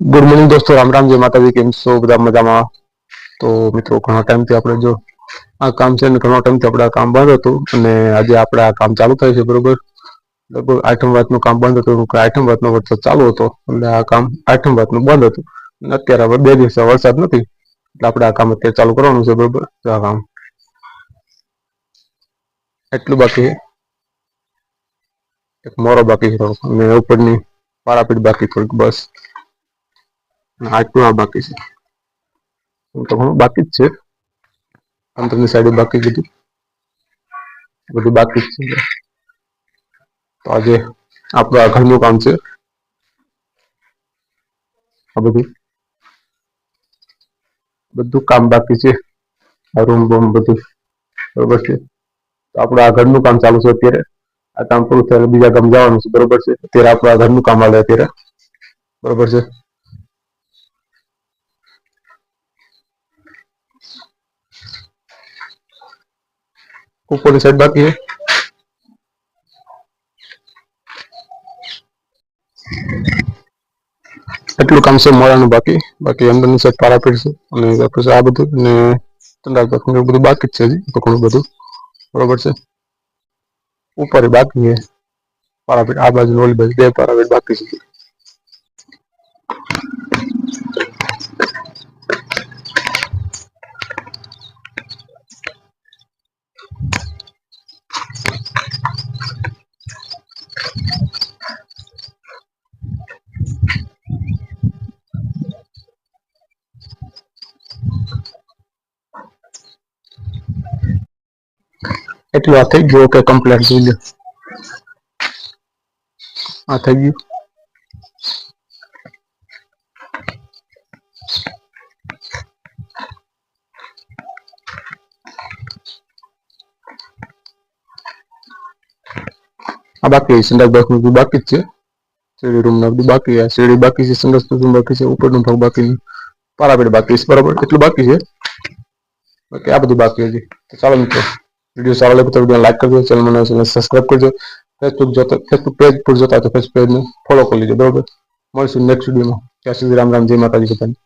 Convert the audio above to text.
Good morning દોસ્તો, રામ રામ, જય માતાજી, કેમ છો? બધા મજામાં? તો મિત્રો, ઘણા ટાઈમથી આપણે જો આ કામ છે ને ઘણા ટાઈમથી આપણે કામ બંધ હતું અને આજે આપણે આ કામ ચાલુ થયું છે, બરોબર? લગભગ આઠમ વાતનું કામ બંધ હતું આઠમ વાતનો વરસાદ ચાલુ હતો, એટલે આ કામ આઠમ વાતનું બંધ હતું. અત્યારે હવે બે દિવસે વરસાદ નથી, એટલે આપણે આ કામ અત્યારે ચાલુ કરવાનું છે, બરોબર? આ કામ. એટલું બાકી એક મોરો બાકી છે અને ઉપરની પારાપીટ બાકી થોડીક, બસ. બધું ઘરનું કામ છે. બધું. કામ બાકી છે. આ રૂમ બૂમ બધું. બરોબર છે. તો આપણું આ ઘરનું કામ ચાલુ છે અત્યારે. આ કામ પૂરું થાય બીજા કામ જવાનું છે. બરોબર છે. અત્યારે આપણું આ ઘરનું કામ હાલે અત્યારે. બરોબર છે. ઉપરની સાઈડ બાકી એટલું કામ છે મોડાનું બાકી. બાકી અંદરની સાઈડ પારાપીટ છે. અને આ બધું બાકી એવું બધું બાકી જ છે હજી ઘણું બધું. બરોબર છે? ઉપર બાકી છે. પારાપીટ આ બાજુ ઓલી બાજુ, બે પારાપીટ બાકી છે. એટલું આ થઈ ગયું કે કમ્પ્લીટ જોઈ લો આ થઈ ગયું. આ બાકી સંડાસ બાથરૂમ બધું બાકી જ છે. સીડી રૂમ ના બધું બાકી આ સીડી બાકી છે, સંડાસ બાથરૂમ બાકી છે, ઉપરનો ભાગ બાકી છે. પારાપેટ બાકી છે, બરાબર? એટલું બાકી છે? બાકી આ બધું બાકી હજી. તો ચાલો મિત્રો વીડિયો સારો લાગે તો વીડિયો લાઈક કરજો ચેનલ મને સબસ્ક્રાઇબ કરજો. ફેસબુક જોતા ફેસબુક પેજ પર જોતા તો ફેસબુક પેજને ફોલો કરી લેજો, બરોબર? મળશું નેક્સ્ટ વિડીયોમાં ત્યાં સુધી રામ રામ, જય માતાજી બધાને.